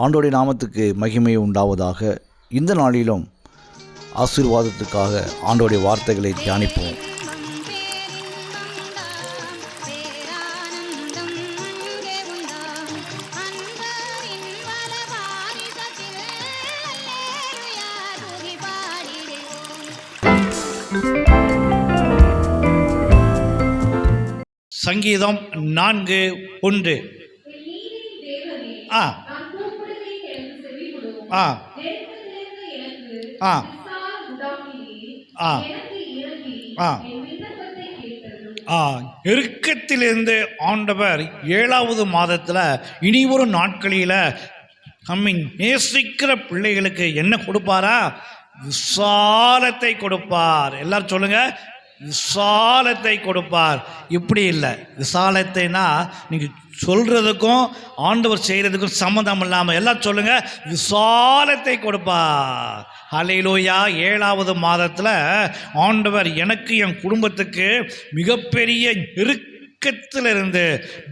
ஆண்டோடைய நாமத்துக்கு மகிமை உண்டாவதாக. இந்த நாளிலும் ஆசீர்வாதத்துக்காக ஆண்டோடைய வார்த்தைகளை தியானிப்போம். சங்கீதம் நான்கு ஒன்று. ஆ. ஆ. ஆ. ஆ. ஆ. ஆ. நெருக்கத்திலிருந்து ஆண்டவர் ஏழாவது மாதத்தில் இனி ஒரு நாட்களில் நம்மை நேசிக்கிற பிள்ளைகளுக்கு என்ன கொடுப்பாரா? விசாலத்தை கொடுப்பார். எல்லாரும் சொல்லுங்க. விசாலத்தை கொடுப்பார். இப்படி இல்லை. விசாலத்தைனா நீங்கள் சொல்கிறதுக்கும் ஆண்டவர் செய்கிறதுக்கும் சம்மந்தம் இல்லாமல் எல்லாம் சொல்லுங்கள் விசாலத்தை கொடுப்பார். அலையிலோயா ஏழாவது மாதத்தில் ஆண்டவர் எனக்கு என் குடும்பத்துக்கு மிகப்பெரிய நெருக்கத்திலிருந்து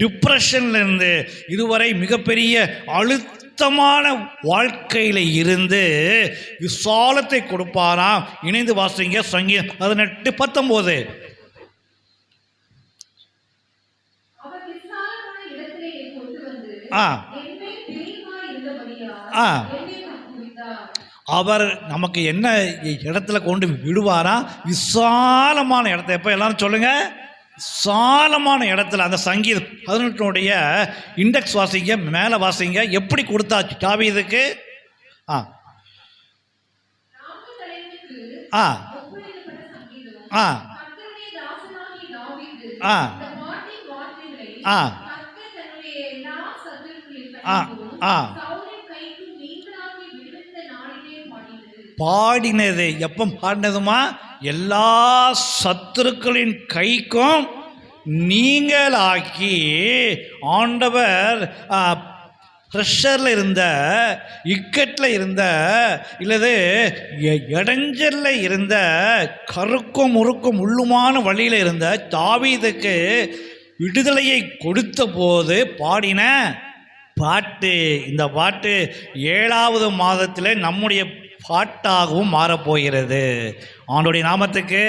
டிப்ரெஷன்லேருந்து இதுவரை மிகப்பெரிய அழுத்தமான வாழ்க்கையில் இருந்து விசாலத்தை கொடுப்பாராம். இணைந்து வாசிங்க சங்கீதம் பதினெட்டு பத்தொம்போது. ஆ. ஆ. அவர் நமக்கு என்ன இடத்துல கொண்டு விடுவாரா விசாலமான இடத்த. எப்போ எல்லாரும் சொல்லுங்க. சாலமான இடத்துல அந்த சங்கீதம் பதினெட்டுனுடைய இண்டெக்ஸ் வாசிங்க மேலே வாசிங்க எப்படி கொடுத்தாச்சு? தாவீதுக்கு ஆ. ஆ. ஆ. ஆ. ஆ. ஆ. ஆ. பாடினது எப்போ பாடினதுமா? எல்லா சத்துருக்களின் கைக்கும் நீங்களாக்கி ஆண்டவர் ப்ரெஷரில் இருந்த இக்கட்டில் இருந்த இல்லது எ- இருந்த கருக்கும் முறுக்கும் உள்ளுமான வழியில் இருந்த தாவீதுக்கு விடுதலையை கொடுத்த போது பாடின பாட்டு. இந்த பாட்டு ஏழாவது மாதத்தில் நம்முடைய பாட்டாகவும் மாறப்போகிறது. ஆண்டோடைய நாமத்துக்கு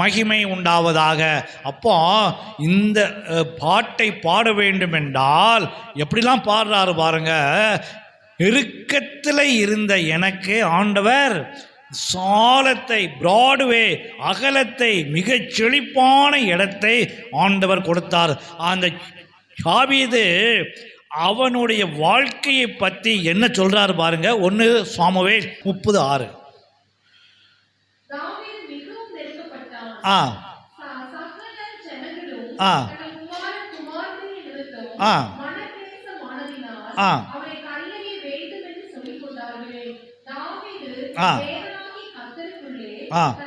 மகிமை உண்டாவதாக. அப்போ இந்த பாட்டை பாட வேண்டும் என்றால் எப்படிலாம் பாடுறாரு பாருங்க. நெருக்கத்தில் இருந்த எனக்கு ஆண்டவர் சாலத்தை பிராட்வே அகலத்தை மிகச் செழிப்பான இடத்தை ஆண்டவர் கொடுத்தார். அந்த சாபீது அவனுடைய வாழ்க்கையை பற்றி என்ன சொல்றாரு பாருங்க ஒன்று சாமுவே முப்பது ஆறு. ஆ ஆ. ஆ. ஆ. ஆ. ஆ.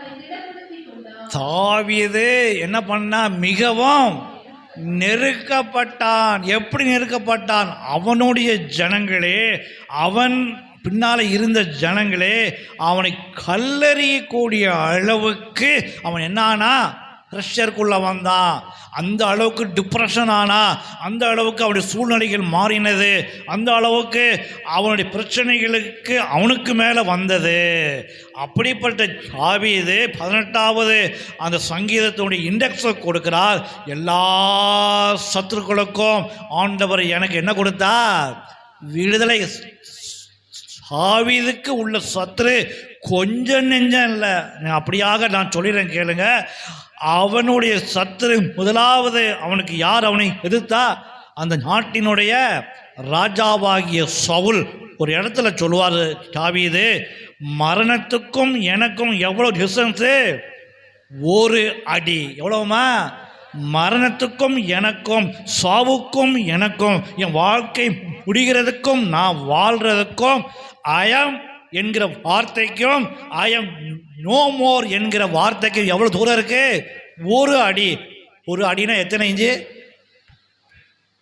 தாவீது என்ன பண்ணா மிகவும் நெருக்கப்பட்டான். எப்படி நெருக்கப்பட்டான்? அவனுடைய ஜனங்களே அவன் பின்னால் இருந்த ஜனங்களே அவனை கல்லறியக்கூடிய அளவுக்கு அவன் என்னானா? ப்ரெஷருக்குள்ளே வந்தான் அந்த அளவுக்கு டிப்ரெஷன் ஆனா அந்த அளவுக்கு அவனுடைய சூழ்நிலைகள் மாறினது அந்த அளவுக்கு அவனுடைய பிரச்சனைகளுக்கு அவனுக்கு மேலே வந்தது. அப்படிப்பட்ட சாவிது பதினெட்டாவது அந்த சங்கீதத்தினுடைய இண்டெக்ஸை கொடுக்கிறார். எல்லா சத்துருக்களுக்கும் ஆண்டவர் எனக்கு என்ன கொடுத்தார்? விடுதலை. சாவிதுக்கு உள்ள சத்துரு கொஞ்சம் நெஞ்சம் இல்லை. அப்படியாக நான் சொல்லிடுறேன் கேளுங்க. அவனுடைய சத்துரு முதலாவது அவனுக்கு யார் அவனை எதிர்த்தா? அந்த நாட்டினுடைய ராஜாவாகிய சவுல். ஒரு இடத்துல சொல்லுவார் தாவீது மரணத்துக்கும் எனக்கும் எவ்வளோ டிஸ்டன்ஸு ஒரு அடி. எவ்வளோமா மரணத்துக்கும் எனக்கும் சாவுக்கும் எனக்கும் என் வாழ்க்கை முடிகிறதுக்கும் நான் வாழ்கிறதுக்கும் அயம் என்கிற வார்த்தைக்கும் அயம் நோ மோர் என்கிற வார்த்தைக்கும் எவ்வளோ தூரம் இருக்கு? ஒரு அடி. ஒரு அடினா எத்தனை இன்ச்சு?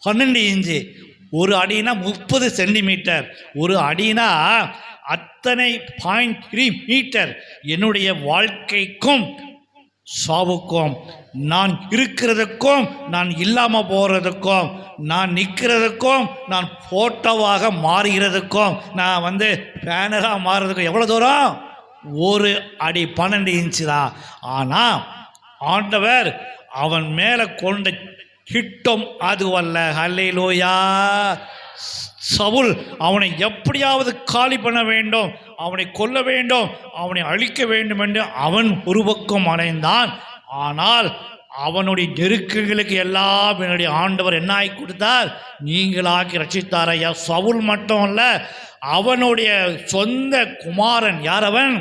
பன்னெண்டு இன்ச்சு. ஒரு அடினா முப்பது சென்டிமீட்டர். ஒரு அடினா அத்தனை பாயிண்ட் த்ரீ மீட்டர் என்னுடைய வாழ்க்கைக்கும் சாவுக்கும். நான் இருக்கிறதுக்கும் நான் இல்லாமல் போகிறதுக்கும் நான் நிற்கிறதுக்கும் நான் ஃபோட்டோவாக மாறுகிறதுக்கும் நான் வந்து பேனராக மாறுறதுக்கும் எவ்வளோ தூரம்? ஒரு அடி பன்னெண்டு இன்ச்சு தான். ஆனால் ஆண்டவர் அவன் மேலே கொண்ட கிட்டம் அதுவல்ல. ஹல்லேலூயா சவுல் அவனை எப்படியாவது காலி பண்ண வேண்டும் அவனை கொல்ல வேண்டும் அவனை அழிக்க வேண்டும் என்று அவன் ஒரு பக்கம் அடைந்தான் ஆனால் அவனுடைய நெருக்கங்களுக்கு எல்லாம் என்னுடைய ஆண்டவர் என்ன ஆகி கொடுத்தார்? நீங்களாக்கி ரசித்தார் ஐயா. சவுல் மட்டும் அல்ல அவனுடைய சொந்த குமாரன் யார் அவன்?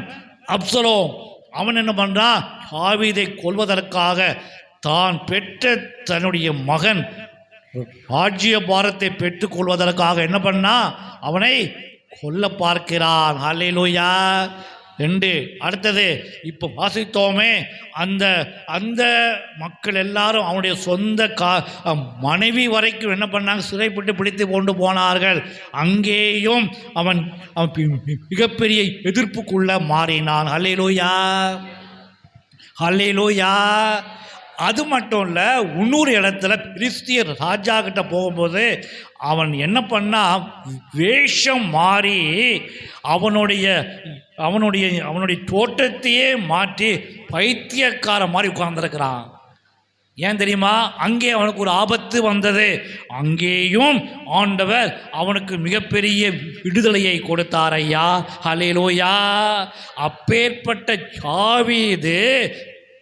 அப்சலோ அவன் என்ன பண்ணுறான் தாவீதை கொல்வதற்காக தான் பெற்ற தன்னுடைய மகன் ராஜ்ய பாரத்தை பெற்றுக்கொள்வதற்காக என்ன பண்ணா? அவனை கொல்ல பார்க்கிறான். ஹalleluya. ரெண்டு அடுத்தது இப்போ வாசித்தோமே அந்த அந்த மக்கள் எல்லாரும் அவனுடைய சொந்த கா மனைவி வரைக்கும் என்ன பண்ணாங்க? சிறைப்பட்டு பிடித்து கொண்டு போனார்கள். அங்கேயும் அவன் அவன் மிகப்பெரிய எதிர்ப்புக்குள்ள மாறினான். ஹalleluya. ஹalleluya. அது மட்டும் இல்லை இன்னொரு இடத்துல கிறிஸ்தியர் ராஜா கிட்ட போகும்போது அவன் என்ன பண்ணா வேஷம் மாறி அவனுடைய அவனுடைய அவனுடைய தோட்டத்தையே மாற்றி பைத்தியக்கார மாதிரி உட்கார்ந்துருக்கிறான். ஏன் தெரியுமா? அங்கே அவனுக்கு ஒரு ஆபத்து வந்தது. அங்கேயும் ஆண்டவர் அவனுக்கு மிகப்பெரிய விடுதலையை கொடுத்தார் ஐயா. ஹலேலோயா அப்பேற்பட்ட சாவீது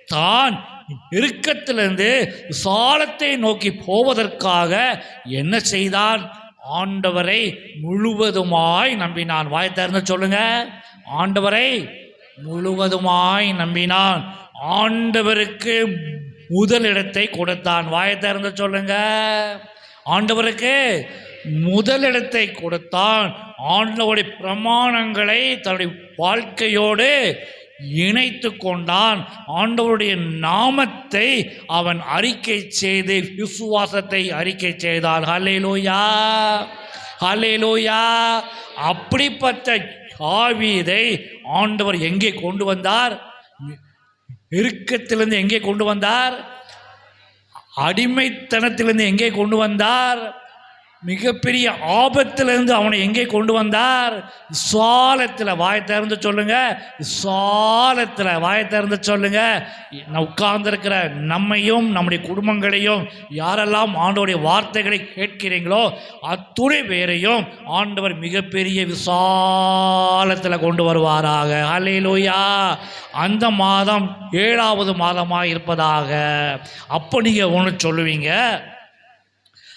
தான் நெருக்கத்திலிருந்து விசாலத்தை நோக்கி போவதற்காக என்ன செய்தான்? ஆண்டவரை முழுவதுமாய் நம்பினான். வாய் திறந்து சொல்லுங்க. ஆண்டவரை முழுவதுமாய் நம்பினான். ஆண்டவருக்கு முதலிடத்தை கொடுத்தான். வாயை திறந்து சொல்லுங்க. ஆண்டவருக்கு முதலிடத்தை கொடுத்தான். ஆண்டவருடைய பிரமாணங்களை தன்னுடைய வாழ்க்கையோடு இணைத்து கொண்டான் ஆண்டவருடைய நாமத்தை அவன் அறிக்கை செய்து விசுவாசத்தை அறிக்கை செய்தான் ஹலேலோயா ஹலேலோயா அப்படிப்பட்ட காவியதை ஆண்டவர் எங்கே கொண்டு வந்தார்? இறுக்கத்திலிருந்து எங்கே கொண்டு வந்தார்? அடிமைத்தனத்திலிருந்து எங்கே கொண்டு வந்தார்? மிகப்பெரிய ஆபத்திலிருந்து அவனை எங்கே கொண்டு வந்தார்? விசாலத்தில் வாய் திறந்து சொல்லுங்க. விசாலத்தில் வாய் திறந்து சொல்லுங்க. உட்கார்ந்திருக்கிற நம்மையும் நம்முடைய குடும்பங்களையும் யாரெல்லாம் ஆண்டவருடைய வார்த்தைகளை கேட்கிறீங்களோ அத்துணை பேரையும் ஆண்டவர் மிகப்பெரிய விசாலத்தில் கொண்டு வருவாராக. ஹalleluya. அந்த மாதம் ஏழாவது மாதமாக இருப்பதாக. அப்போ நீங்கள் ஒன்று சொல்லுவீங்க.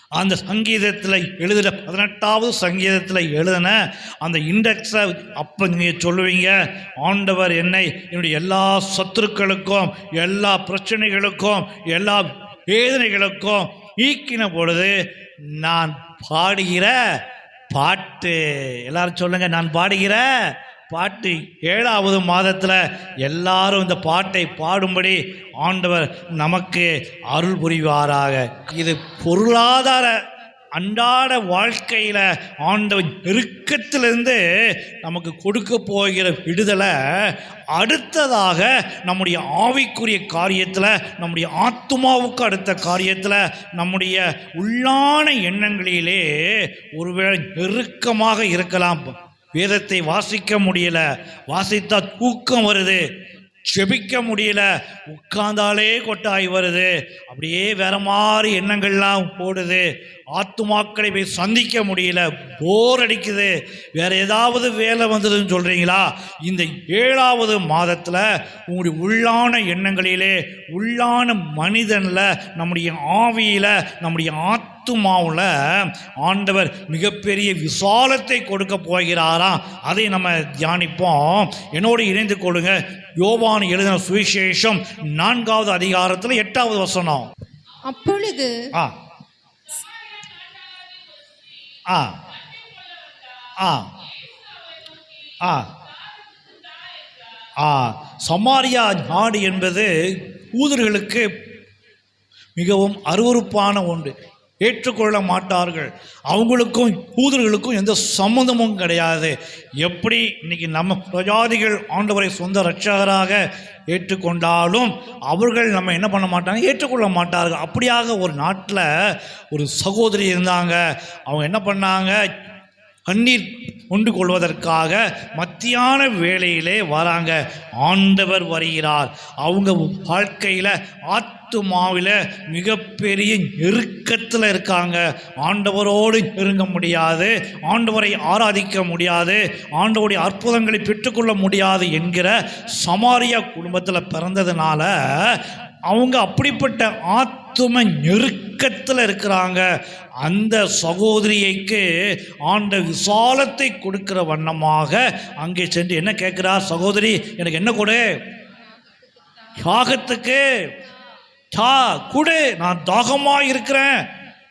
அந்த சங்கீதத்தில் எழுதுகிற பதினெட்டாவது சங்கீதத்தில் எழுதின அந்த இண்டெக்ஸை அப்போ நீங்கள் சொல்லுவீங்க ஆண்டவர் என்னை என்னுடைய எல்லா சத்துருக்களுக்கும் எல்லா பிரச்சனைகளுக்கும் எல்லா வேதனைகளுக்கும் ஈக்கின பொழுது நான் பாடுகிற பாட்டு. எல்லாரும் சொல்லுங்கள் நான் பாடுகிற பாட்டு ஏழாவது மாதத்தில் எல்லாரும் இந்த பாட்டை பாடும்படி ஆண்டவர் நமக்கு அருள் புரிவாராக. இது பொருளாதார அன்றாட வாழ்க்கையில் ஆண்டவர் நெருக்கத்திலிருந்து நமக்கு கொடுக்க போகிற விடுதலை அடுத்ததாக நம்முடைய ஆவிக்குரிய காரியத்தில் நம்முடைய ஆத்மாவுக்கு அடுத்த காரியத்தில் நம்முடைய உள்ளான எண்ணங்களிலே ஒருவேளை நெருக்கமாக இருக்கலாம். வேதத்தை வாசிக்க முடியல. வாசித்தா தூக்கம் வருது. செபிக்க முடியல. உட்கார்ந்தாலே கொட்டாய் வருது. அப்படியே வேற மாதிரி எண்ணங்கள்லாம் போடுது ஆத்துமாக்களை போய் சந்திக்க முடியல. போர் அடிக்குது. வேற ஏதாவது வேலை வந்ததுன்னு சொல்றீங்களா? இந்த ஏழாவது மாதத்தில் உங்களுடைய உள்ளான எண்ணங்களிலே உள்ளான மனிதனில் நம்முடைய ஆவியில் நம்முடைய ஆத் ஆத்துமாவில் ஆண்டவர் மிகப்பெரிய விசாலத்தை கொடுக்க போகிறாராம் அதை நம்ம தியானிப்போம். என்னோடு இணைந்து கொள்ளுங்க. யோவான் எழுதின சுவிசேஷம் நான்காவது அதிகாரத்தில் எட்டாவது வசனம். அப்பொழுது ஆ. ஆ. ஆ. ஆ. ஆ. சமாரியா நாடு என்பது யூதர்களுக்கு மிகவும் அருவருப்பான ஒன்று. ஏற்றுக்கொள்ள மாட்டார்கள் அவங்களுக்கும் யூதர்களுக்கும் எந்த சம்மந்தமும் கிடையாது. எப்படி இன்னைக்கு நம்ம பிரஜாதிகள் ஆண்டவரை சொந்த ரட்சகராக ஏற்றுக்கொண்டாலும் அவர்கள் நம்ம என்ன பண்ண மாட்டாங்க? ஏற்றுக்கொள்ள மாட்டார்கள். அப்படியாக ஒரு நாட்டில் ஒரு சகோதரி இருந்தாங்க. அவங்க என்ன பண்ணாங்க? கண்ணீர் கொண்டு கொள்வதற்காக மத்தியான வேலையிலே வராங்க. ஆண்டவர் வருகிறார். அவங்க வாழ்க்கையில் ஆத்துமாவில் மிகப்பெரிய நெருக்கத்தில் இருக்காங்க. ஆண்டவரோடு நெருங்க முடியாது. ஆண்டவரை ஆராதிக்க முடியாது. ஆண்டவருடைய அற்புதங்களை பெற்றுக்கொள்ள முடியாது என்கிற சமாரியா குடும்பத்தில் பிறந்ததுனால அவங்க அப்படிப்பட்ட ஆத்தும நெருக்கத்தில் இருக்கிறாங்க. அந்த சகோதரியைக்கு ஆண்ட விசாலத்தை கொடுக்கிற வண்ணமாக அங்கே சென்று என்ன கேட்குறார்? சகோதரி எனக்கு என்ன கொடு? யாகத்துக்கு? தா குடு. நான் தாகமாக இருக்கிறேன்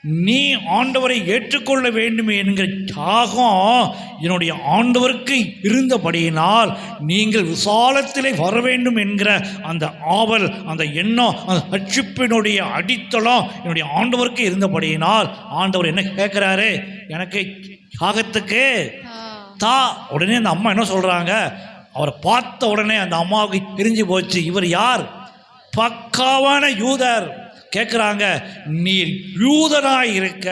நீ ஆண்டவரை ஏற்றுக்கொள்ள வேண்டும் என்கிற தியாகம் என்னுடைய ஆண்டவருக்கு இருந்தபடியினால் நீங்கள் விசாலத்திலே வர வேண்டும் என்கிற அந்த ஆவல் அந்த எண்ணம் அந்த ரட்சிப்பினுடைய அடித்தளம் என்னுடைய ஆண்டவருக்கு இருந்தபடியினால் ஆண்டவர் என்ன கேட்குறாரு? எனக்கு தியாகத்துக்கு தா. உடனே அந்த அம்மா என்ன சொல்கிறாங்க அவரை பார்த்த உடனே அந்த அம்மாவுக்கு தெரிஞ்சு போச்சு. இவர் யார்? பக்காவான யூதர். கேட்குறாங்க நீர் யூதனாய் இருக்க.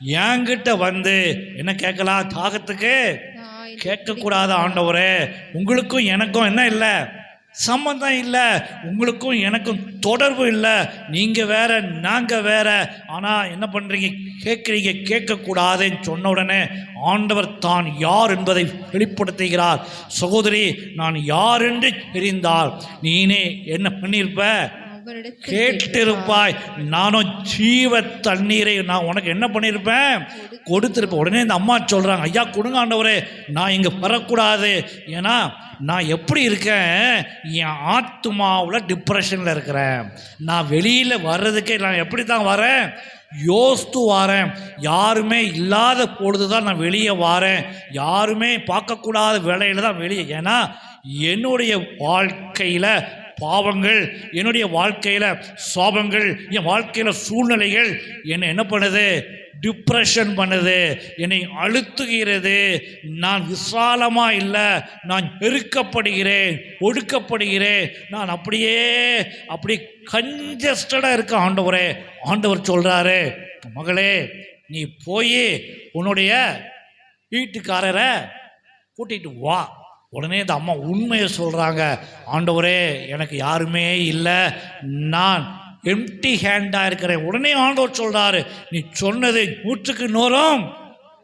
என்கிட்ட வந்து என்ன கேட்கலாம் தாகத்துக்கு? கேட்கக்கூடாத ஆண்டவரே உங்களுக்கும் எனக்கும் என்ன இல்லை? சம்மந்தம் இல்லை. உங்களுக்கும் எனக்கும் தொடர்பு இல்லை. நீங்கள் வேற நாங்கள் வேற. ஆனால் என்ன பண்ணுறீங்க கேட்குறீங்க கேட்கக்கூடாதுன்னு சொன்ன உடனே ஆண்டவர் தான் யார் என்பதை வெளிப்படுத்துகிறார். சகோதரி நான் யார் என்று தெரிந்தால் நீனே என்ன பண்ணியிருப்ப? கேட்டிருப்பாய். நானும் ஜீவ தண்ணீரை நான் உனக்கு என்ன பண்ணியிருப்பேன்? கொடுத்துருப்பேன். உடனே இந்த அம்மா சொல்கிறாங்க ஐயா கொடுங்க ஆண்டவரே நான் இங்கே வரக்கூடாது. ஏன்னா நான் எப்படி இருக்கேன்? என் ஆத்துமாவில் டிப்ரெஷனில் இருக்கிறேன். நான் வெளியில் வர்றதுக்கே நான் எப்படி தான் வரேன்? யோசித்து வாரேன். யாருமே இல்லாத பொழுது தான் நான் வெளியே வாரேன். யாருமே பார்க்கக்கூடாத வேலையில் தான் வெளியே. ஏன்னா என்னுடைய வாழ்க்கையில் பாவங்கள் என்னுடைய வாழ்க்கையில் சாபங்கள் என் வாழ்க்கையில் சூழ்நிலைகள் என்னை என்ன பண்ணுது? டிப்ரெஷன் பண்ணுது. என்னை அழுத்துகிறது. நான் விசாலமாக இல்லை. நான் பெருக்கப்படுகிறேன் ஒடுக்கப்படுகிறேன். நான் அப்படியே அப்படி கஞ்சஸ்டடாக இருக்க ஆண்டவரே. ஆண்டவர் சொல்கிறாரு மகளே நீ போய் உன்னுடைய வீட்டுக்காரரை கூட்டிகிட்டு வா. உடனே இந்த அம்மா உண்மையை சொல்கிறாங்க ஆண்டவரே எனக்கு யாருமே இல்லை. நான் எம்டி ஹேண்டாக இருக்கிறேன். உடனே ஆண்டவர் சொல்கிறாரு நீ சொன்னது நூற்றுக்கு நூறும்.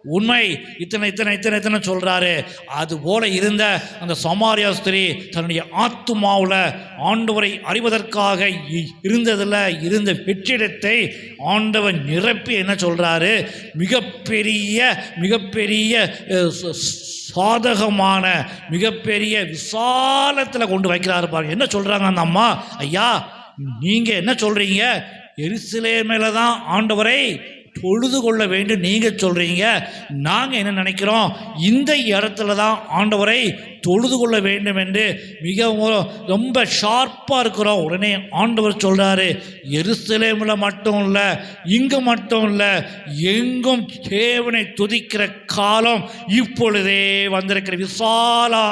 உண்மை. இத்தனை இத்தனை இத்தனை இத்தனை சொல்கிறாரு அது போல இருந்த அந்த சமாரியா ஸ்திரீ தன்னுடைய ஆத்துமாவில் ஆண்டவரை அறிவதற்காக இ- இருந்ததில் இருந்த வெற்றிடத்தை ஆண்டவன் நிரப்பி என்ன சொல்கிறாரு மிகப்பெரிய மிகப்பெரிய சாதகமான மிகப்பெரிய விசாலத்தில் கொண்டு வைக்கிறாரு பாருங்க. என்ன சொல்கிறாங்க அந்த அம்மா? ஐயா நீங்கள் என்ன சொல்கிறீங்க எருசலேமில் தான் ஆண்டவரை தொழுது கொள்ள வேண்டும். நீங்கள் சொல்கிறீங்க நாங்கள் என்ன நினைக்கிறோம்? இந்த இடத்துல தான் ஆண்டவரை தொழுது கொள்ள வேண்டும் என்று மிகவும் ரொம்ப ஷார்ப்பாக இருக்கிறோம். உடனே ஆண்டவர் சொல்கிறாரு எருசலேமில் மட்டும் இல்லை இங்கே மட்டும் இல்லை எங்கும் தேவனை துதிக்கிற காலம் இப்பொழுதே வந்திருக்கிற விசாலா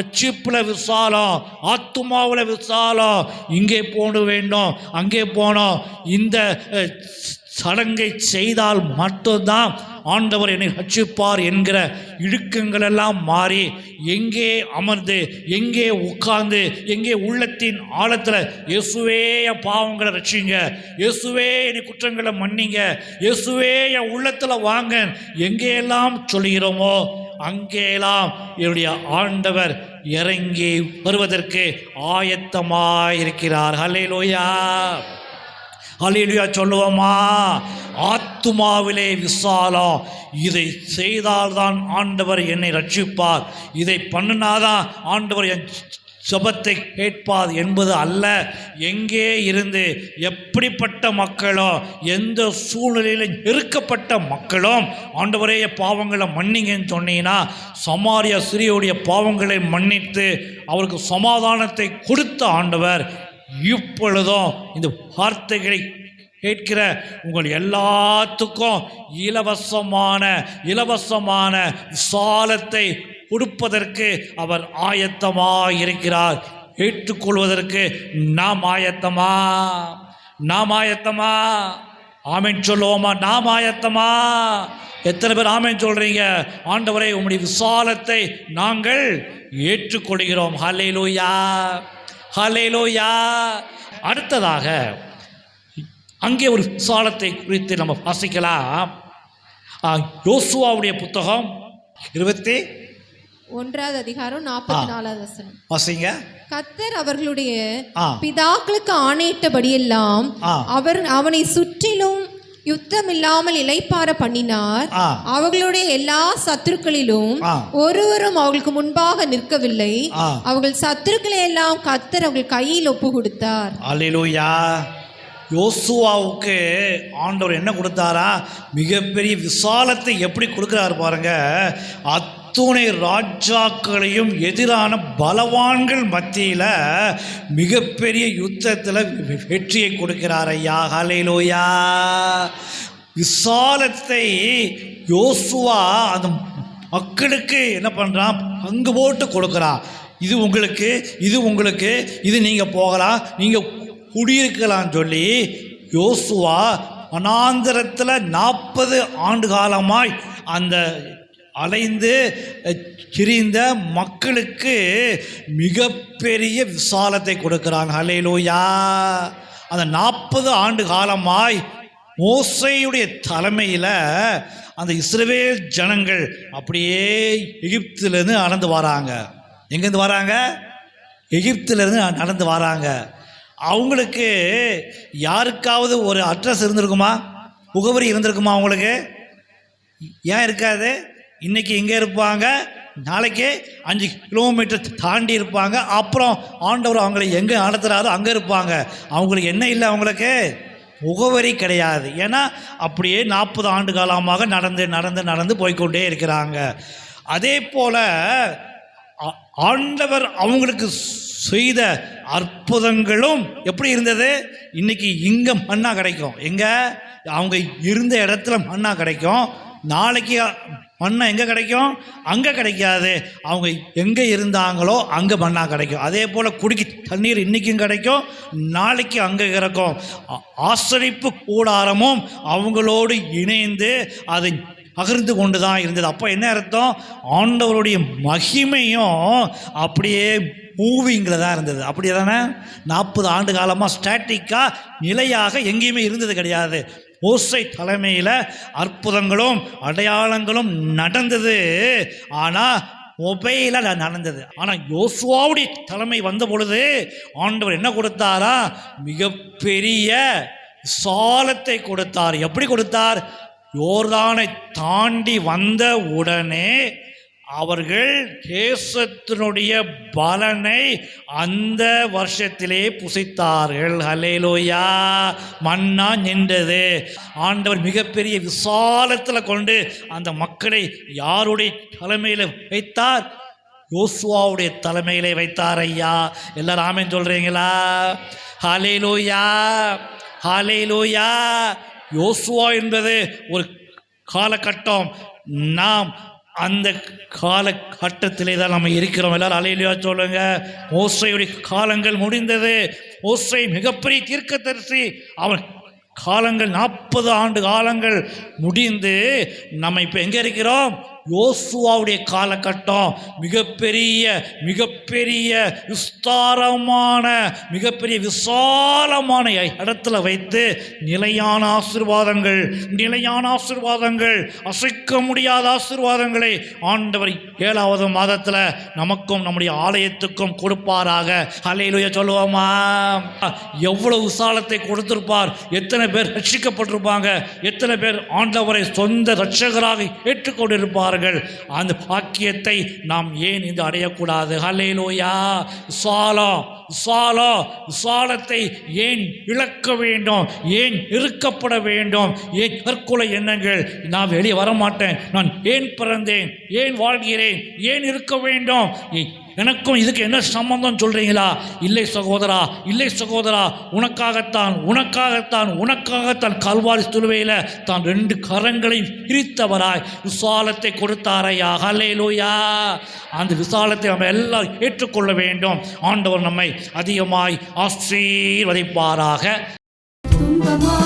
அச்சிப்பில் விசாலம் ஆத்துமாவில் விசாலம் இங்கே போக வேண்டும் அங்கே போனோம். இந்த சடங்கை செய்தால் மட்டும்தான் ஆண்டவர் என்னை ரட்சிப்பார் என்கிற இழுக்கங்கள் எல்லாம் மாறி எங்கே அமர்ந்து எங்கே உட்கார்ந்து எங்கே உள்ளத்தின் ஆழத்தில் இயேசுவே என் பாவங்களை ரட்சிங்க இயேசுவே என் குற்றங்களை மன்னிங்க இயேசுவே என் உள்ளத்தில் வாங்க. எங்கேயெல்லாம் சொல்கிறோமோ அங்கேலாம் என்னுடைய ஆண்டவர் இறங்கி வருவதற்கு ஆயத்தமாயிருக்கிறார். லோயா ஹalleluya சொல்லுவோமா? ஆத்துமாவிலே விசாலம் இதை செய்தால்தான் ஆண்டவர் என்னை ரட்சிப்பார். இதை பண்ணினாதான் ஆண்டவர் என் சுபத்தை கேட்பார் என்பது அல்ல. எங்கே இருந்து எப்படிப்பட்ட மக்களோ எந்த சூழ்நிலையில் நெருக்கப்பட்ட மக்களும் ஆண்டவரே பாவங்களை மன்னிங்கன்னு சொன்னீங்கன்னா சமாரிய சிறியோடைய பாவங்களை மன்னித்து அவருக்கு சமாதானத்தை கொடுத்த ஆண்டவர் இப்பொழுதும் இந்த வார்த்தைகளை கேட்கிற உங்கள் எல்லாத்துக்கும் இலவசமான இலவசமான விசாலத்தை கொடுப்பதற்கு அவர் ஆயத்தமாக இருக்கிறார் ஏற்றுக்கொள்வதற்கு நாம் ஆயத்தமா? நாம் ஆயத்தமா? ஆமேன் சொல்லுவோமா? நாம் ஆயத்தமா? எத்தனை பேர் ஆமேன் சொல்கிறீங்க ஆண்டவரை உங்களுடைய விசாலத்தை நாங்கள் ஏற்றுக்கொள்கிறோம். ஹalleluya. ஹalleluya அடுத்ததாக அங்கே ஒரு விசாலத்தை குறித்து நம்ம வாசிக்கலாம் யோசுவாவுடைய புத்தகம் இருபத்தி ஒன்றாவது அதிகாரம் நாற்பத்தி நாலாவது வசனம் வாசிங்க கத்தர் அவர்களுடைய. பிதாக்களுக்கு ஆணையிட்டபடியெல்லாம். அவர் அவனை சுற்றிலும் யுத்தம் இல்லாமல் இளைப்பார பண்ணினார். அவர்களுடைய எல்லா சத்துருக்களிலும். ஒருவரும் அவர்களுக்கு முன்பாக நிற்கவில்லை. அவர்கள் சத்துருக்களை எல்லாம் கத்தர் அவர்கள் கையில் ஒப்பு கொடுத்தார் அல்லேலூயா யோசுவாவுக்கு ஆண்டவர் என்ன கொடுத்தாரா மிகப்பெரிய விசாலத்தை எப்படி கொடுக்குறாரு பாருங்க அத்துணை ராஜாக்களையும் எதிரான பலவான்கள் மத்தியில் மிகப்பெரிய யுத்தத்தில் வெற்றியை கொடுக்கிறார் ஐயா. ஹalleluya. விசாலத்தை யோசுவா அந்த மக்களுக்கு என்ன பண்ணுறான் பங்கு போட்டு கொடுக்குறான் இது உங்களுக்கு இது உங்களுக்கு இது நீங்கள் போகலாம் நீங்கள் குடியிருக்கலாம் சொல்லி யோசுவா மனாந்திரத்தில் நாற்பது ஆண்டு காலமாய் அந்த அலைந்து கிரிந்த மக்களுக்கு மிகப்பெரிய விசாலத்தை கொடுக்கிறான் ஹலேலோயா அந்த நாற்பது ஆண்டு காலமாய் மோசையுடைய தலைமையில் அந்த இஸ்ரவேல் ஜனங்கள் அப்படியே எகிப்திலேருந்து நடந்து வராங்க. எங்கேருந்து வராங்க? எகிப்திலேருந்து நடந்து வராங்க. அவங்களுக்கு யாருக்காவது ஒரு அட்ரஸ் இருந்திருக்குமா? முகவரி இருந்திருக்குமா அவங்களுக்கு? ஏன் இருக்காது? இன்னைக்கு எங்கே இருப்பாங்க? நாளைக்கு அஞ்சு கிலோமீட்டர் தாண்டி இருப்பாங்க. அப்புறம் ஆண்டவர் அவங்களை எங்கே நடத்துகிறாரோ அங்கே இருப்பாங்க. அவங்களுக்கு என்ன இல்லை அவங்களுக்கு? முகவரி கிடையாது. ஏன்னா அப்படியே நாற்பது ஆண்டு காலமாக நடந்து நடந்து நடந்து போய்க்கொண்டே இருக்கிறாங்க. அதே போல் ஆண்டவர் அவங்களுக்கு செய்த அற்புதங்களும் எப்படி இருந்தது? இன்னைக்கு இங்கே மண்ணாக கிடைக்கும். எங்கே? அவங்க இருந்த இடத்துல மண்ணாக கிடைக்கும். நாளைக்கு மண்ணை எங்கே கிடைக்கும்? அங்கே கிடைக்காது. அவங்க எங்கே இருந்தாங்களோ அங்கே மண்ணாக கிடைக்கும். அதே போல் குடிக்க தண்ணீர் இன்றைக்கும் கிடைக்கும் நாளைக்கு அங்கே கிடக்கும் ஆ- ஆசரிப்பு கூடாரமும் அவங்களோடு இணைந்து அதை அகர்ந்து கொண்டு தான் இருந்தது. அப்போ என்ன அர்த்தம்? ஆண்டவருடைய மகிமையும் அப்படியே மூவிங்கில் தான் இருந்தது. அப்படி தானே? நாற்பது ஆண்டு காலமாக ஸ்டாட்டிக்காக நிலையாக எங்கேயுமே இருந்தது கிடையாது. ஓசை தலைமையில் அற்புதங்களும் அடையாளங்களும் நடந்தது. ஆனால் மொபைலில் நடந்தது. ஆனால் யோசுவாவுடைய தலைமை வந்த பொழுது ஆண்டவர் என்ன கொடுத்தாரா? மிகப்பெரிய சாலத்தை கொடுத்தார். எப்படி கொடுத்தார்? யோர்தானை தாண்டி வந்த உடனே அவர்கள் தேசத்தினுடைய பலனை அந்த வருஷத்திலே புசித்தார்கள். ஹலேலோயா மண்ணா நின்றது. ஆண்டவர் மிகப்பெரிய விசாலத்தில் கொண்டு அந்த மக்களை யாருடைய தலைமையில் வைத்தார்? யோசுவாவுடைய தலைமையிலே வைத்தார் ஐயா. எல்லாரும் ஆமென் சொல்கிறீங்களா ஹலேலோயா ஹலேலோயா யோசுவா என்பது ஒரு காலகட்டம். நாம் அந்த காலகட்டத்திலே தான் நம்ம இருக்கிறோம். எல்லாரும் அலையிலையா சொல்லுங்க. ஓசையுடைய காலங்கள் முடிந்தது. ஓசை மிகப்பெரிய தீர்க்கதரிசி. அவன் காலங்கள் நாற்பது ஆண்டு காலங்கள் முடிந்து நம்ம இப்போ எங்கே இருக்கிறோம்? யோசுவாவுடைய காலகட்டம் மிகப்பெரிய மிகப்பெரிய விஸ்தாரமான மிகப்பெரிய விசாலமான இடத்துல வைத்து நிலையான ஆசீர்வாதங்கள் நிலையான ஆசிர்வாதங்கள் அசைக்க முடியாத ஆசிர்வாதங்களை ஆண்டவர் ஏழாவது மாதத்தில் நமக்கும் நம்முடைய ஆலயத்துக்கும் கொடுப்பாராக. அலையிலுய சொல்லுவோமா? எவ்வளவு விசாலத்தை கொடுத்திருப்பார்? எத்தனை பேர் ரட்சிக்கப்பட்டிருப்பாங்க? எத்தனை பேர் ஆண்டவரை சொந்த ரட்சகராக ஏற்றுக்கொண்டிருப்பார்? ஏற்றுக்கொண்டிருப்பார்கள் அந்த பாக்கியத்தை நாம் ஏன் இது அடையக்கூடாது? ஹலேலோயா விசாலம் விசாலம் சாலத்தை ஏன் இழக்க வேண்டும்? ஏன் இருக்கப்பட வேண்டும்? ஏன் தற்கொலை எண்ணங்கள்? நான் வெளியே வர மாட்டேன் நான் ஏன் பிறந்தேன்? ஏன் வாழ்கிறேன்? ஏன் இருக்க வேண்டும்? எனக்கும் இதுக்கு என்ன சம்பந்தம் சொல்கிறீங்களா இல்லை சகோதரா இல்லை சகோதரா உனக்காகத்தான் உனக்காகத்தான் உனக்காகத்தான் கல்வாரி சிலுவையில் தான் ரெண்டு கரங்களையும் பிரித்தவராய் விசாலத்தை கொடுத்தாரையா ஹல்லேலூயா அந்த விசாலத்தை நம்ம எல்லாம் ஏற்றுக்கொள்ள வேண்டும். ஆண்டவர் நம்மை அதிகமாய் ஆசீர்வதிப்பாராக. துன்பமா